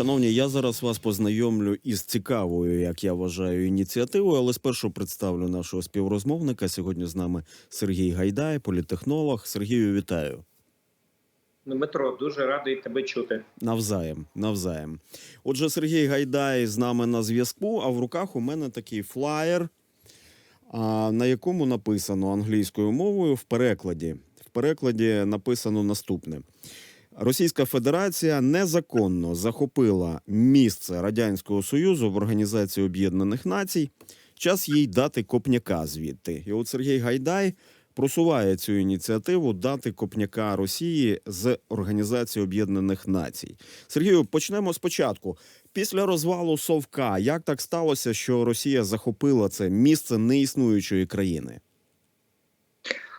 Шановні, я зараз вас познайомлю із цікавою, як я вважаю, ініціативою, але спершу представлю нашого співрозмовника. Сьогодні з нами Сергій Гайдай, політехнолог. Сергію, вітаю. Дмитро, дуже радий тебе чути. Навзаєм, навзаєм. Отже, Сергій Гайдай з нами на зв'язку. А в руках у мене такий флаєр, на якому написано англійською мовою в перекладі. В перекладі написано наступне: Російська Федерація незаконно захопила місце Радянського Союзу в Організації Об'єднаних Націй. Час їй дати копняка звідти. І от Сергій Гайдай просуває цю ініціативу дати копняка Росії з Організації Об'єднаних Націй. Сергію, почнемо спочатку. Після розвалу Совка, як так сталося, що Росія захопила це місце неіснуючої країни?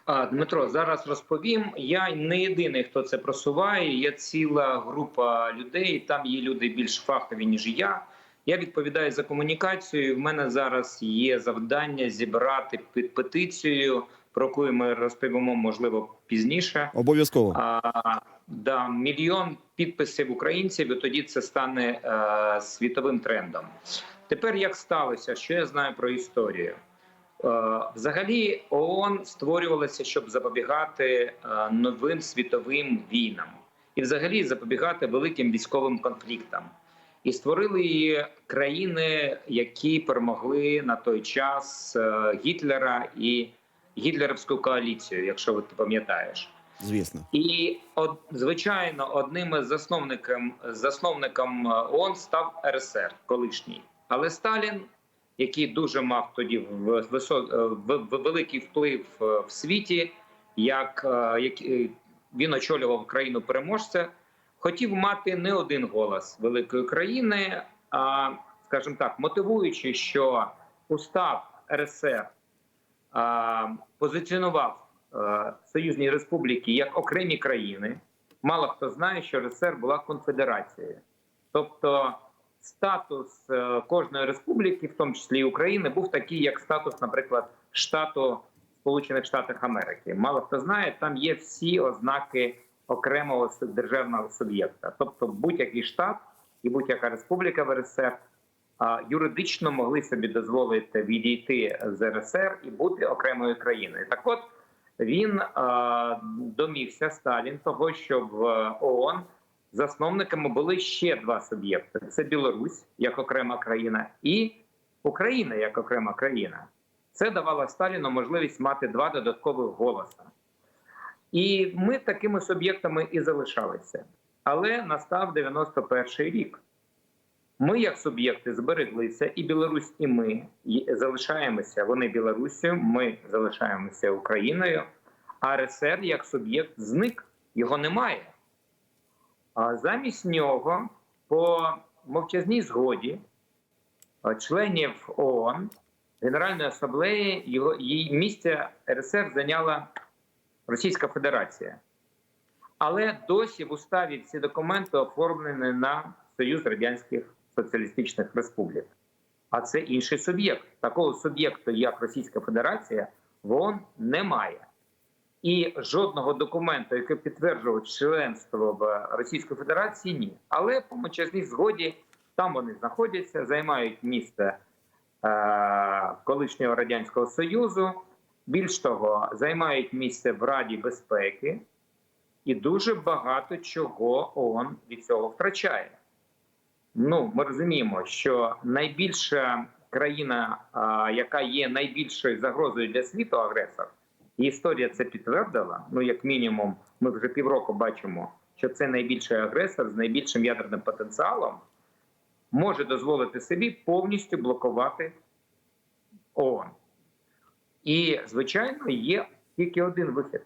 А, Дмитро, зараз розповім. Я не єдиний, хто це просуває. Є ціла група людей. Там є люди більш фахові ніж я. Я відповідаю за комунікацію. В мене зараз є завдання зібрати під петицію, про яку ми розповімо можливо пізніше. Обов'язково. А, да, мільйон підписів українців, і тоді це стане е, світовим трендом. Тепер як сталося, що я знаю про історію? Е, Взагалі, ООН створювалася, щоб запобігати е, новим світовим війнам і, взагалі, запобігати великим військовим конфліктам. І створили її країни, які перемогли на той час е, Гітлера і гітлерівську коаліцію, якщо ви пам'ятаєш. Звісно. І от, звичайно, одним із засновником засновником ООН став РСР, колишній. Але Сталін, який дуже мав тоді в, е, великий вплив е, в світі, як, е, він очолював країну переможця, хотів мати не один голос великої країни, а скажімо так, мотивуючи, що устав РСР позиціонував союзні республіки як окремі країни. Мало хто знає, що РСР була конфедерацією, тобто статус е, кожної республіки, в тому числі і України, був такий, як статус, наприклад, штату Сполучених Штатів Америки. Мало хто знає, там є всі ознаки окремого державного суб'єкта, тобто будь-який штат і будь-яка республіка в РСР юридично могли собі дозволити відійти з РСР і бути окремою країною. Так, от він домігся Сталін того, що в ООН засновниками були ще два суб'єкти: це Білорусь як окрема країна і Україна як окрема країна. Це давало Сталіну можливість мати два додаткових голоса. І ми такими суб'єктами і залишалися. Але настав 91-й рік. Ми, як суб'єкти, збереглися, і Білорусь, і ми залишаємося. Вони Білоруссю, ми залишаємося Україною. А РСР як суб'єкт зник, його немає. Замість нього, по мовчазній згоді членів ООН, Генеральної асамблеї, його її місце РСР зайняла Російська Федерація. Але досі в уставі ці документи оформлені на Союз Радянських Соціалістичних Республік. А це інший суб'єкт. Такого суб'єкту, як Російська Федерація, в немає. І жодного документу, який підтверджував членство в Російській Федерації, ні. Але по мовчазній згоді там вони знаходяться, займають місце е- колишнього радянського союзу. Більш того, займають місце в Раді безпеки, і дуже багато чого ООН від цього втрачає. Ну, ми розуміємо, що найбільша країна, а, яка є найбільшою загрозою для світу, агресор, і історія це підтвердила. Ну, як мінімум, ми вже півроку бачимо, що це найбільший агресор з найбільшим ядерним потенціалом, може дозволити собі повністю блокувати ООН. І, звичайно, є тільки один вихід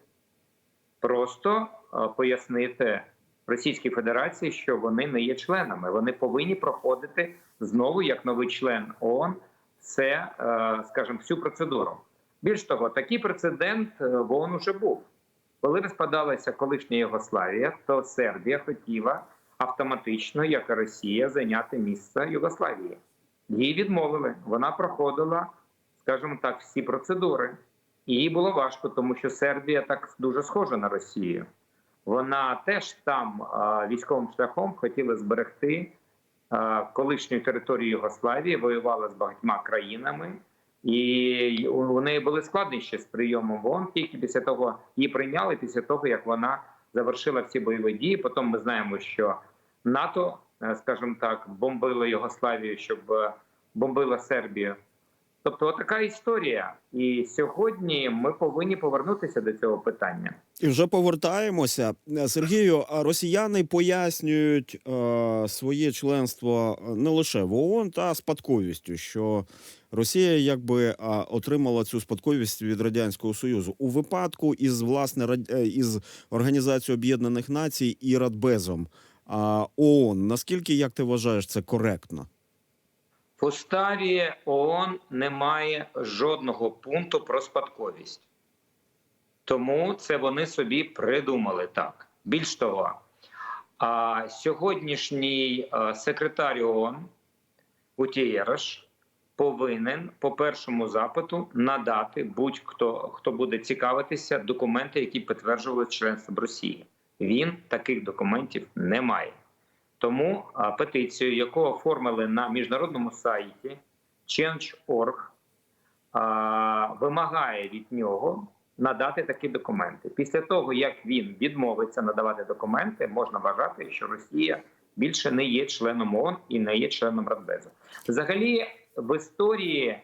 просто е, пояснити Російській Федерації, що вони не є членами. Вони повинні проходити знову як новий член ООН це, е, скажімо, всю процедуру. Більш того, такий прецедент е, в ООН уже був. Коли розпадалася колишня Югославія, то Сербія хотіла автоматично, як і Росія, зайняти місце Югославії. Їй відмовили. Вона проходила, скажімо так, всі процедури. І їй було важко, тому що Сербія так дуже схожа на Росію. Вона теж там а, військовим шляхом хотіла зберегти е, колишньої території Югославії, воювала з багатьма країнами, і у неї були складнощі з прийомом в ООН, тільки після того її прийняли, після того як вона завершила всі бойові дії. Потім ми знаємо, що НАТО, е, скажімо так, бомбило Югославію, щоб е, бомбила Сербію. Тобто, така історія. І сьогодні ми повинні повернутися до цього питання. І вже повертаємося. Сергію, а росіяни пояснюють е, своє членство е, не лише в ООН, та спадковістю, що Росія якби е, отримала цю спадковість від радянського союзу у випадку із власне е, із Організацією Об'єднаних Націй і Радбезом. А ООН, наскільки як ти вважаєш це коректно? В уставі ООН немає жодного пункту про спадковість. Тому це вони собі придумали так. Більш того, а сьогоднішній е, секретар ООН Гутієреш повинен по першому запиту надати будь-хто, хто буде цікавитися, документи, які підтверджували членство Росії. Він таких документів не має. Тому петицію, яку оформили на міжнародному сайті Change.org, вимагає від нього надати такі документи. Після того, як він відмовиться надавати документи, можна вважати, що Росія більше не є членом ООН і не є членом Радбезу. Взагалі, в історії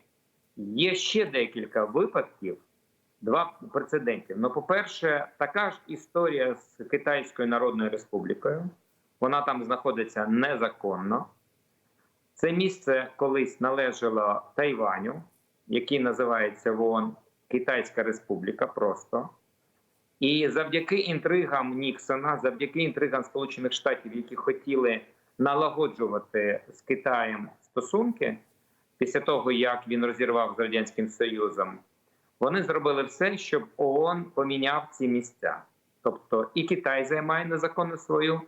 є ще декілька випадків, два прецедентів. Ну, по-перше, така ж історія з Китайською Народною Республікою. Вона там знаходиться незаконно. Це місце колись належало Тайваню, який називається в Китайська Республіка. Просто і завдяки інтригам Ніксона, завдяки інтригам Сполучених Штатів, які хотіли налагоджувати з Китаєм стосунки після того, як він розірвав з радянським Союзом, вони зробили все, щоб ООН поміняв ці місця. Тобто і Китай займає незаконно свою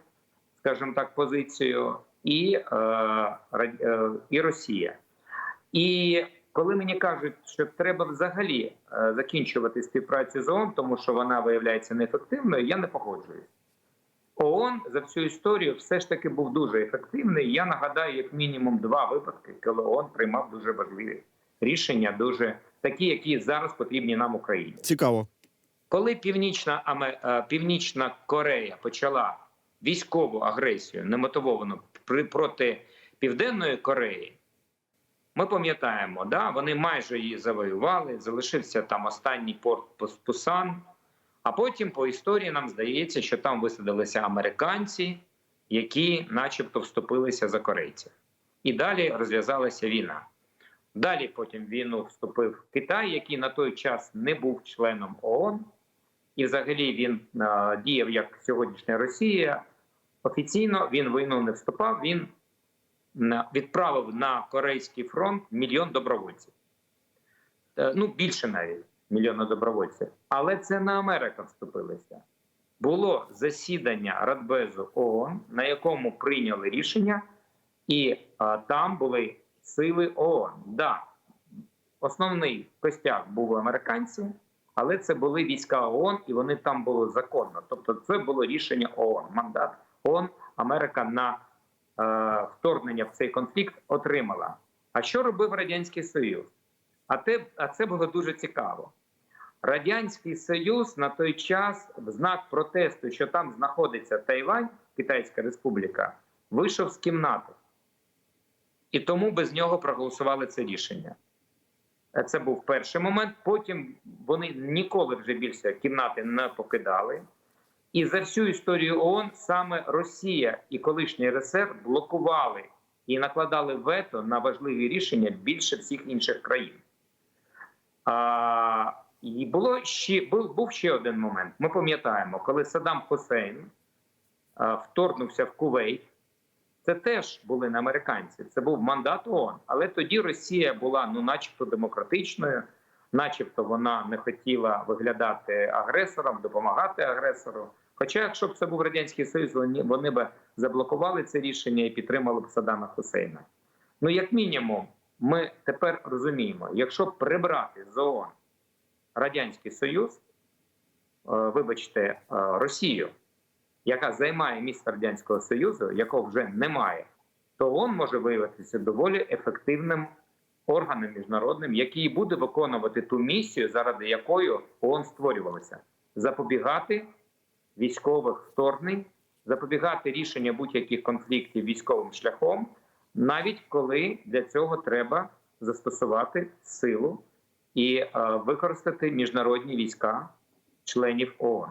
скажімо так, позицію, і, е, е, і Росія. І коли мені кажуть, що треба взагалі е, закінчувати співпрацю з ООН, тому що вона виявляється неефективною, я не погоджуюсь. ООН за всю історію все ж таки був дуже ефективний. Я нагадаю, як мінімум два випадки, коли ООН приймав дуже важливі рішення, дуже такі, які зараз потрібні нам Україні. Цікаво. Коли Північна, Північна Корея почала військову агресію немотивовану проти Південної Кореї, ми пам'ятаємо, да, вони майже її завоювали, залишився там останній порт Пус- Пусан. А потім по історії нам здається, що там висадилися американці, які, начебто, вступилися за корейців. І далі розв'язалася війна. Далі потім війну вступив Китай, який на той час не був членом ООН, і взагалі він е, діяв як сьогоднішня Росія. Офіційно він війну не вступав. Він відправив на Корейський фронт мільйон добровольців. Е, ну, більше навіть мільйона добровольців. Але це не Америка вступилася. Було засідання Радбезу ООН, на якому прийняли рішення, і а, там були сили ООН. Да, основний костяк були американці, але це були війська ООН, і вони там були законно. Тобто, це було рішення ООН. Мандат ООН Америка на е, вторгнення в цей конфлікт отримала. А що робив радянський Союз? А те, а це було дуже цікаво. Радянський Союз на той час, в знак протесту, що там знаходиться Тайвань, Китайська Республіка, вийшов з кімнати. І тому без нього проголосували це рішення. Е, Це був перший момент. Потім вони ніколи вже більше кімнати не покидали. І за всю історію ООН саме Росія і колишній РСР блокували і накладали вето на важливі рішення більше всіх інших країн. А, і було ще був, був ще один момент. Ми пам'ятаємо, коли Саддам Хусейн а, вторгнувся в Кувейт. Це теж були не американці. Це був мандат ООН. Але тоді Росія була ну, начебто, демократичною, начебто, вона не хотіла виглядати агресором, допомагати агресору. Хоча, якщо б це був радянський союз, вони, вони б заблокували це рішення і підтримали б Саддама Хусейна. Ну, як мінімум, ми тепер розуміємо, якщо прибрати з ООН радянський союз, е, вибачте, е, Росію, яка займає місце радянського союзу, якого вже немає, то ООН може виявитися доволі ефективним органом міжнародним, який буде виконувати ту місію, заради якої ООН створювалася запобігати військових вторгнень, запобігати рішення будь-яких конфліктів військовим шляхом, навіть коли для цього треба застосувати силу і е, використати міжнародні війська членів ООН.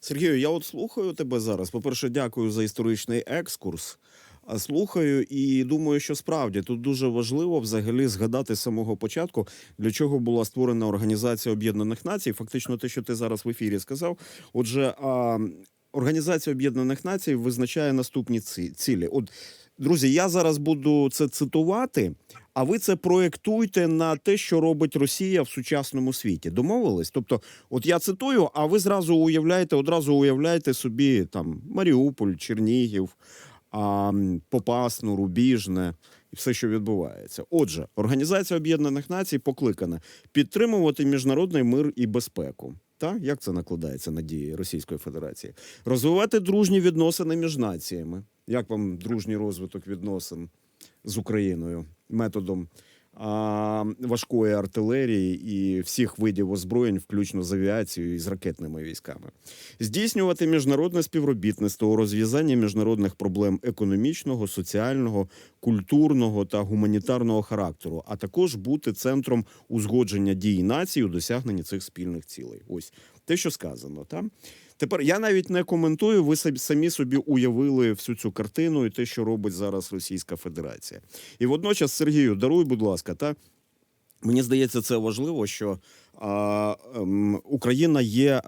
Сергію, я от слухаю тебе зараз. По-перше, дякую за історичний екскурс. А слухаю і думаю, що справді тут дуже важливо взагалі згадати з самого початку, для чого була створена Організація Об'єднаних Націй. Фактично, те, що ти зараз в ефірі сказав. Отже, а, Організація Об'єднаних Націй визначає наступні ці- цілі. От, друзі, я зараз буду це цитувати, а ви це проєктуйте на те, що робить Росія в сучасному світі. Домовились? Тобто, от я цитую, а ви зразу уявляєте, одразу уявляєте собі там Маріуполь, Чернігів, а, Попасну, Рубіжне і все, що відбувається. Отже, Організація Об'єднаних Націй покликана підтримувати міжнародний мир і безпеку. Та як це накладається на дії Російської Федерації? Розвивати дружні відносини між націями. Як вам дружній розвиток відносин з Україною методом важкої артилерії і всіх видів озброєнь, включно з авіацією і з ракетними військами, здійснювати міжнародне співробітництво у розв'язанні міжнародних проблем економічного, соціального, культурного та гуманітарного характеру, а також бути центром узгодження дій націй у досягненні цих спільних цілей. Ось те, що сказано, та тепер я навіть не коментую. Ви самі собі уявили всю цю картину і те, що робить зараз Російська Федерація. І водночас, Сергію, даруй, будь ласка, та мені здається, це важливо, що Україна є е,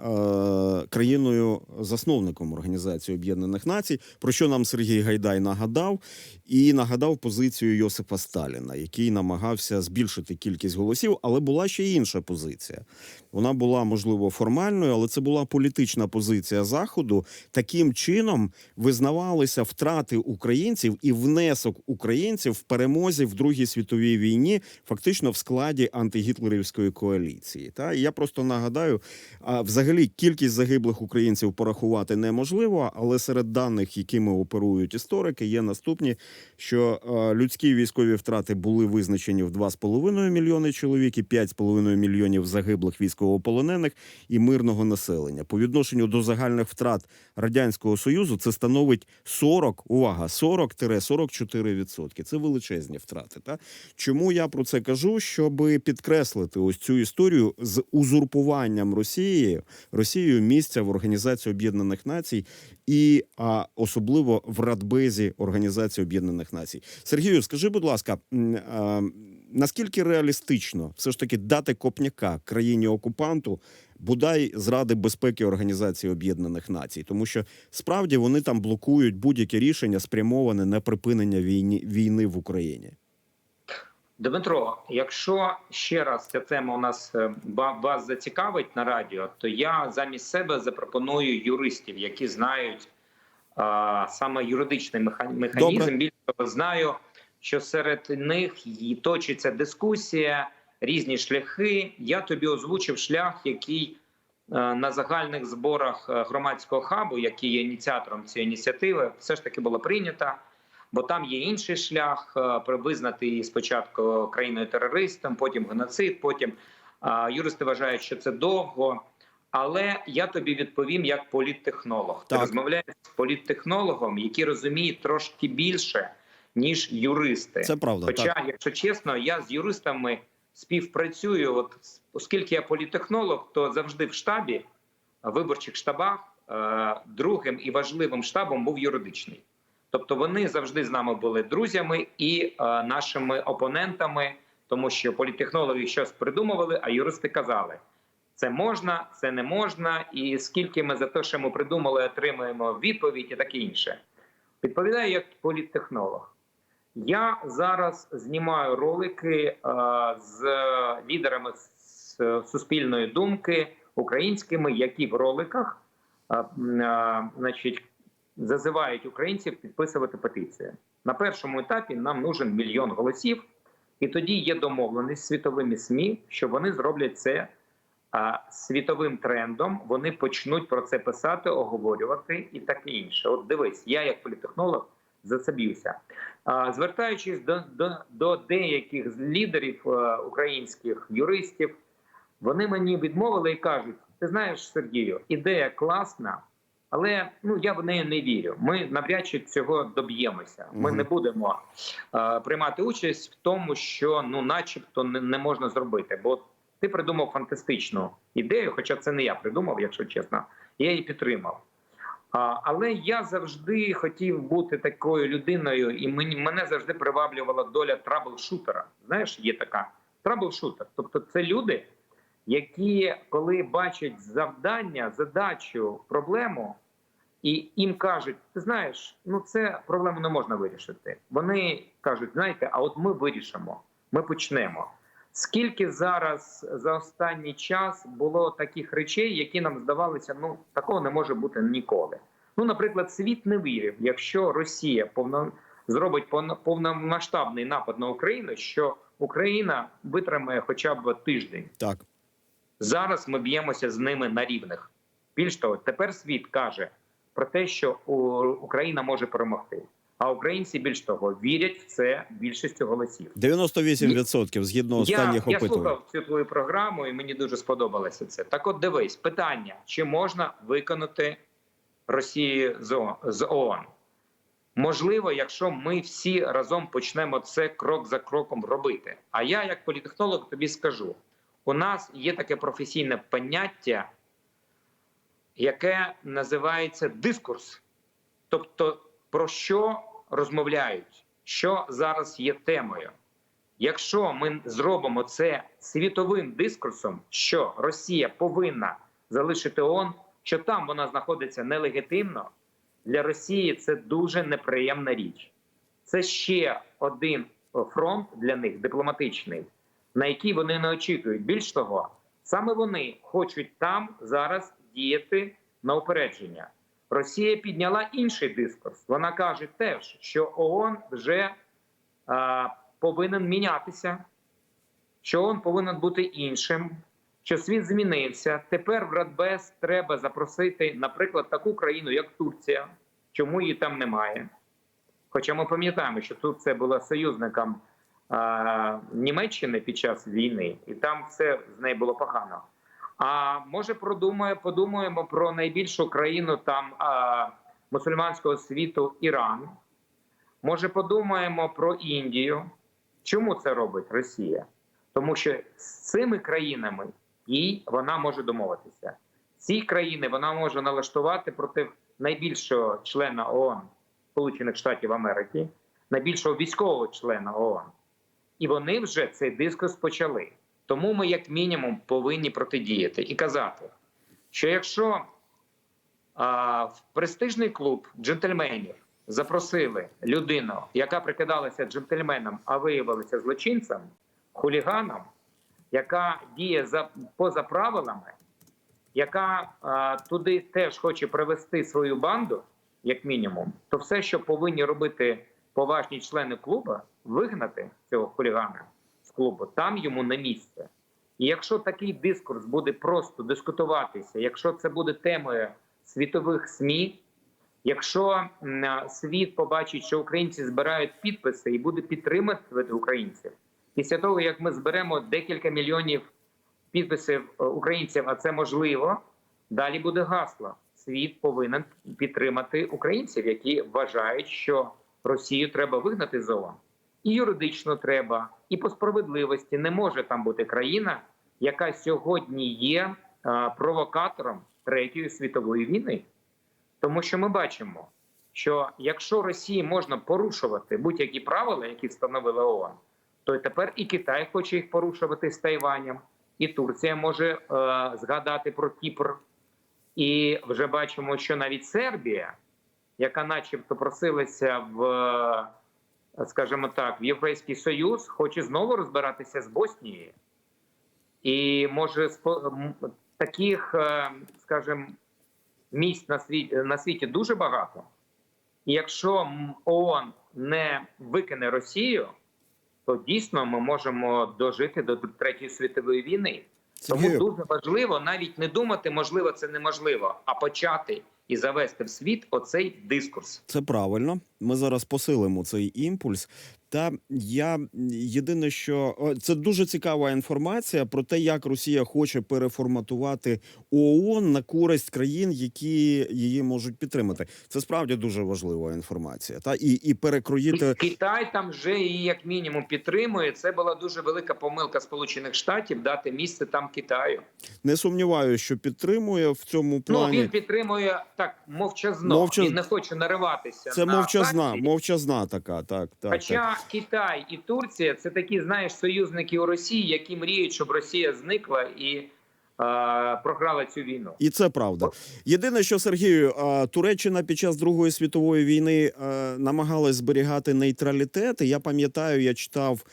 країною засновником Організації Об'єднаних Націй, про що нам Сергій Гайдай нагадав, і нагадав позицію Йосипа Сталіна, який намагався збільшити кількість голосів, але була ще інша позиція. Вона була можливо формальною, але це була політична позиція заходу. Таким чином визнавалися втрати українців і внесок українців в перемозі в Другій світовій війні, фактично в складі антигітлерівської коаліції. Та і я просто нагадаю, а взагалі кількість загиблих українців порахувати неможливо, але серед даних, якими оперують історики, є наступні, що людські військові втрати були визначені в 2,5 мільйони чоловік і 5,5 мільйонів загиблих військовополонених і мирного населення. По відношенню до загальних втрат радянського союзу це становить 40, увага, 40-44%. Це величезні втрати. Та чому я про це кажу? Щоб підкреслити ось цю історію з узурпуванням Росії Росією місця в Організації Об'єднаних Націй і а, особливо в Радбезі Організації Об'єднаних Націй. Сергію, скажи, будь ласка, а, наскільки реалістично все ж таки дати копняка країні окупанту? Бодай зради безпеки Організації Об'єднаних Націй, тому що справді вони там блокують будь-яке рішення спрямоване на припинення війни, війни в Україні. Дмитро, якщо ще раз ця тема у нас е, вас зацікавить на радіо, то я замість себе запропоную юристів, які знають а, саме юридичний механізм. Добре. Більше того, знаю, що серед них і точиться дискусія, різні шляхи. Я тобі озвучив шлях, який е, на загальних зборах е, громадського хабу, який є ініціатором цієї ініціативи, все ж таки було прийнято. Бо там є інший шлях е, визнати її спочатку країною терористом, потім геноцид, потім юристи вважають, що це довго. Але я тобі відповім як політтехнолог. Ти Так. розмовляєш з політтехнологом, який розуміє трошки більше, ніж юристи. Це правда. Хоча, так. якщо чесно, я з юристами співпрацюю. От оскільки я політехнолог, то завжди в штабі, в виборчих штабах, е, другим і важливим штабом був юридичний. Тобто вони завжди з нами були друзями і е, нашими опонентами, тому що політехнологи щось придумували, а юристи казали: це можна, це не можна, і скільки ми за те, що ми придумали, отримуємо відповідь і таке інше. Відповідаю як політтехнолог. Я зараз знімаю ролики е, з лідерами с- суспільної думки українськими, які в роликах е, е, значить, зазивають українців підписувати петицію. На першому етапі нам нужен мільйон голосів, і тоді є домовленість з світовими СМІ, що вони зроблять це а, світовим трендом. Вони почнуть про це писати, оговорювати і таке інше. От дивись, я як політехнолог за це. А, звертаючись до, до, до деяких лідерів е, українських юристів, вони мені відмовили і кажуть: ти знаєш, Сергію, ідея класна, але ну я в неї не вірю. Ми навряд чи цього доб'ємося. Ми Мгм. не будемо е, приймати участь в тому, що ну, начебто, не, не можна зробити. Бо ти придумав фантастичну ідею, хоча це не я придумав, якщо чесно. Я її підтримав. А, але я завжди хотів бути такою людиною, і мені мене завжди приваблювала доля трабл-шутера. Знаєш, є така трабл-шутер. Тобто, це люди, які коли бачать завдання, задачу, проблему, і їм кажуть: ти знаєш, ну це проблему не можна вирішити. Вони кажуть: знаєте, а от ми вирішимо, ми почнемо. Скільки зараз за останній час було таких речей, які нам здавалися, ну такого не може бути ніколи. Ну, наприклад, світ не вірив, якщо Росія повно зробить повномасштабний напад на Україну, що Україна витримає хоча б тиждень. Так. Зараз ми б'ємося з ними на рівних. Більш того, тепер світ каже про те, що Україна може перемогти. А українці більш того вірять в це більшістю голосів. 98% згідно останніх я, я слухав цю твою програму, і мені дуже сподобалося це. Так, от дивись, питання: чи можна виконати Росію з ООН? Можливо, якщо ми всі разом почнемо це крок за кроком робити. А я, як політехнолог, тобі скажу: у нас є таке професійне поняття, яке називається дискурс. Тобто, про що розмовляють, що зараз є темою. Якщо ми зробимо це світовим дискурсом, що Росія повинна залишити ООН, що там вона знаходиться нелегітимно, для Росії це дуже неприємна річ. Це ще один фронт для них дипломатичний, на який вони не очікують. Більш того, саме вони хочуть там зараз діяти на упередження. Росія підняла інший дискурс. Вона каже теж, що ООН вже а, повинен мінятися, що ООН повинен бути іншим, що світ змінився. Тепер в Радбез треба запросити, наприклад, таку країну, як Турція. Чому її там немає? Хоча ми пам'ятаємо, що Турція була союзником а, Німеччини під час війни, і там все з нею було погано. А може, продумає, подумаємо про найбільшу країну там а, мусульманського світу Іран. Може, подумаємо про Індію. Чому це робить Росія? Тому що з цими країнами їй вона може домовитися. Ці країни вона може налаштувати проти найбільшого члена ООН Сполучених Штатів Америки, найбільшого військового члена ООН. І вони вже цей дискус почали. Тому ми, як мінімум, повинні протидіяти і казати, що якщо а, в престижний клуб джентльменів запросили людину, яка прикидалася джентльменом, а виявилася злочинцем, хуліганом, яка діє за поза правилами, яка а, туди теж хоче привести свою банду, як мінімум, то все, що повинні робити поважні члени клубу, вигнати цього хулігана клубу, там йому не місце. І якщо такий дискурс буде просто дискутуватися, якщо це буде темою світових СМІ, якщо світ побачить, що українці збирають підписи і буде підтримувати українців, після того як ми зберемо декілька мільйонів підписів е, українців, а це можливо, далі буде гасло. Світ повинен підтримати українців, які вважають, що Росію треба вигнати з ООН. І юридично треба, і по справедливості не може там бути країна, яка сьогодні є е, провокатором третьої світової війни. Тому що ми бачимо, що якщо Росії можна порушувати будь-які правила, які встановила ООН, то тепер і Китай хоче їх порушувати з Тайванем, і Турція може е, згадати про Кіпр. І вже бачимо, що навіть Сербія, яка, начебто, просилася в, е, скажімо так, в Європейський Союз, хоче знову розбиратися з Боснією. І може таких, е, скажімо, місць на світі, на світі дуже багато. І якщо ООН не викине Росію, то дійсно ми можемо дожити до третьої світової війни. Тому дуже важливо навіть не думати, можливо, це неможливо, а почати і завести в світ оцей дискурс. Це правильно. Ми зараз посилимо цей імпульс. Та я єдине, що це дуже цікава інформація про те, як Росія хоче переформатувати ООН на користь країн, які її можуть підтримати. Це справді дуже важлива інформація. Та і, і перекроїти Китай там вже її як мінімум підтримує. Це була дуже велика помилка Сполучених Штатів дати місце там Китаю. не сумніваюся, що підтримує в цьому Ну він підтримує так мовчазно. Мовчаз- Він не хоче нариватися. Це на мовчазна, санкції. мовчазна така. Так, так, Хоча так. Китай і Турція це такі, знаєш, союзники у Росії, які мріють, щоб Росія зникла і програла цю війну. І це правда. Єдине, що Сергію, Туреччина під час Другої світової війни намагалась зберігати нейтралітет. І я пам'ятаю, я читав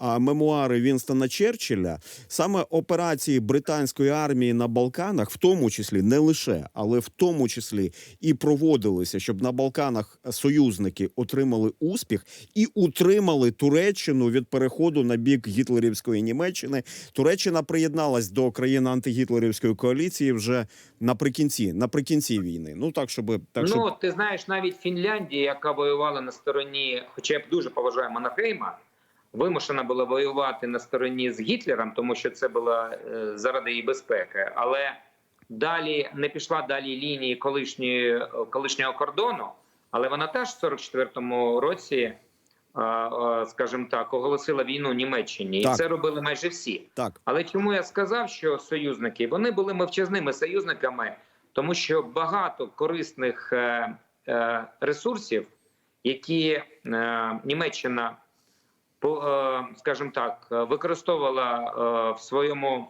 мемуари Вінстона Черчилля. Саме операції британської армії на Балканах, в тому числі не лише, але в тому числі і проводилися, щоб на Балканах союзники отримали успіх і утримали Туреччину від переходу на бік гітлерівської Німеччини. Туреччина приєдналась до країн антигітлерівської коаліції вже наприкінці, наприкінці війни. Ну так, щоб так, щоб Ну ти знаєш, навіть Фінляндія, яка воювала на стороні, хоча я б дуже поважаю Маннергейма, вимушена була воювати на стороні з Гітлером, тому що це було е, заради її безпеки, але далі не пішла далі лінії колишньої колишнього кордону, але вона теж в 44-му році. е, е, Скажімо так, оголосила війну Німеччині, Так. і це робили майже всі. так. Але чому я сказав, що союзники вони були мовчазними союзниками, тому що багато корисних ресурсів, які Німеччина скажімо так, е, використовувала е, в своєму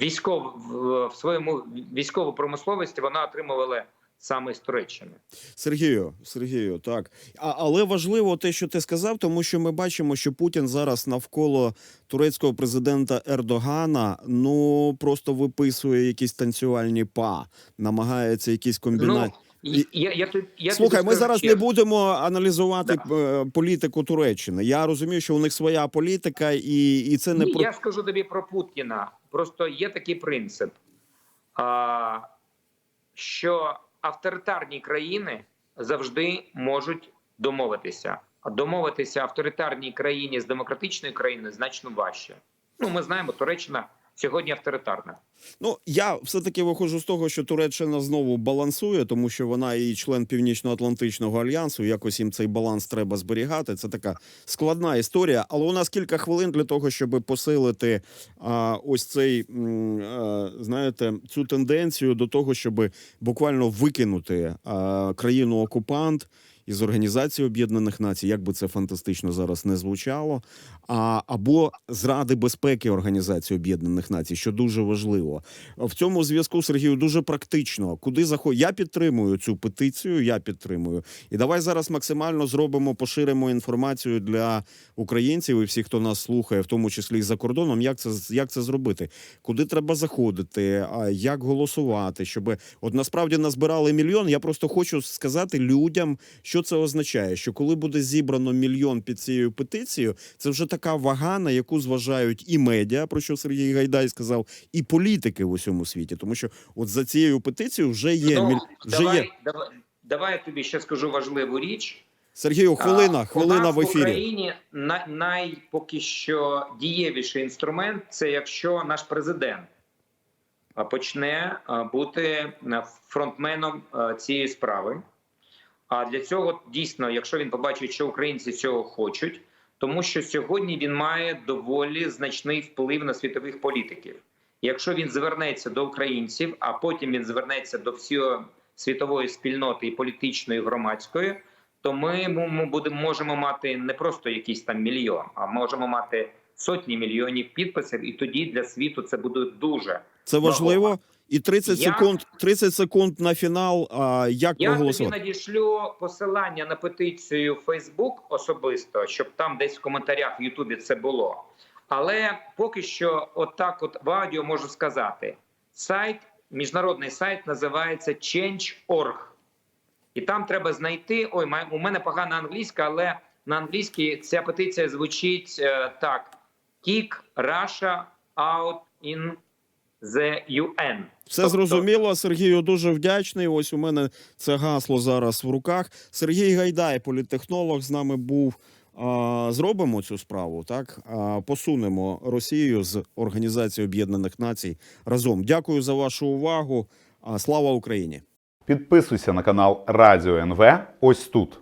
військов в, в своєму військову промисловості, вона отримувала саме з Туреччини. Сергію, Сергію, так. А, але важливо те, що ти сказав, тому що ми бачимо, що Путін зараз навколо турецького президента Ердогана ну просто виписує якісь танцювальні па, намагається якісь комбінації. Ну, я, я, я, я Слухай, ми зараз не будемо аналізувати е, політику Туреччини. Я розумію, що у них своя політика, і, і це не Ні, про я скажу тобі про Путіна. Просто є такий принцип, а, що авторитарні країни завжди можуть домовитися. А домовитися авторитарній країні з демократичною країною значно важче. Ну, ми знаємо, Туреччина сьогодні авторитарна. Ну я все таки виходжу з того, що Туреччина знову балансує, тому що вона і член Північно-Атлантичного альянсу. Якось їм цей баланс треба зберігати. Це така складна історія. Але у нас кілька хвилин для того, щоб посилити а, ось цей а, знаєте цю тенденцію до того, щоб буквально викинути а, країну окупант. Із Організації Об'єднаних Націй, як би це фантастично зараз не звучало, а або зради безпеки Організації Об'єднаних Націй, що дуже важливо в цьому зв'язку. Сергію дуже практично. Куди заход... Я підтримую цю петицію. Я підтримую. І давай зараз максимально зробимо, поширимо інформацію для українців і всіх, хто нас слухає, в тому числі і за кордоном. Як це як це зробити? Куди треба заходити? Як голосувати? Щоб от насправді назбирали мільйон. Я просто хочу сказати людям, що це означає. Що коли буде зібрано мільйон під цією петицією, це вже така вага, на яку зважають і медіа, про що Сергій Гайдай сказав, і політики в усьому світі. Тому що от за цією петицією вже є ну, міль... вже давай, є давай, давай я тобі ще скажу важливу річ. Сергію. Хвилина, А, хвилина у нас в ефірі. Україні на, най поки що дієвіший інструмент це якщо наш президент почне бути фронтменом цієї справи. А для цього дійсно, якщо він побачить, що українці цього хочуть, тому що сьогодні він має доволі значний вплив на світових політиків. Якщо він звернеться до українців, а потім він звернеться до всієї світової спільноти і політичної, і громадської, то ми будемо можемо мати не просто якийсь там мільйон, а можемо мати сотні мільйонів підписів, і тоді для світу це буде дуже. Це важливо. І 30 Я- секунд, 30 секунд на фінал. А як Я тобі проголосувати? надішлю посилання на петицію в Фейсбук особисто, щоб там десь в коментарях в Ютубі це було. Але поки що, отак, от в аудіо можу сказати: сайт, міжнародний сайт називається Change.org. І там треба знайти. Ой, у мене погана англійська, але на англійській ця петиція звучить е, так: Kick Russia out in the UN. Все Тобто- зрозуміло. Сергію дуже вдячний. Ось у мене це гасло зараз в руках. Сергій Гайдай, політтехнолог, з нами був. Зробимо цю справу, так посунемо Росію з Організації Об'єднаних Націй разом. Дякую за вашу увагу. Слава Україні! Підписуйся на канал Радіо НВ ось тут.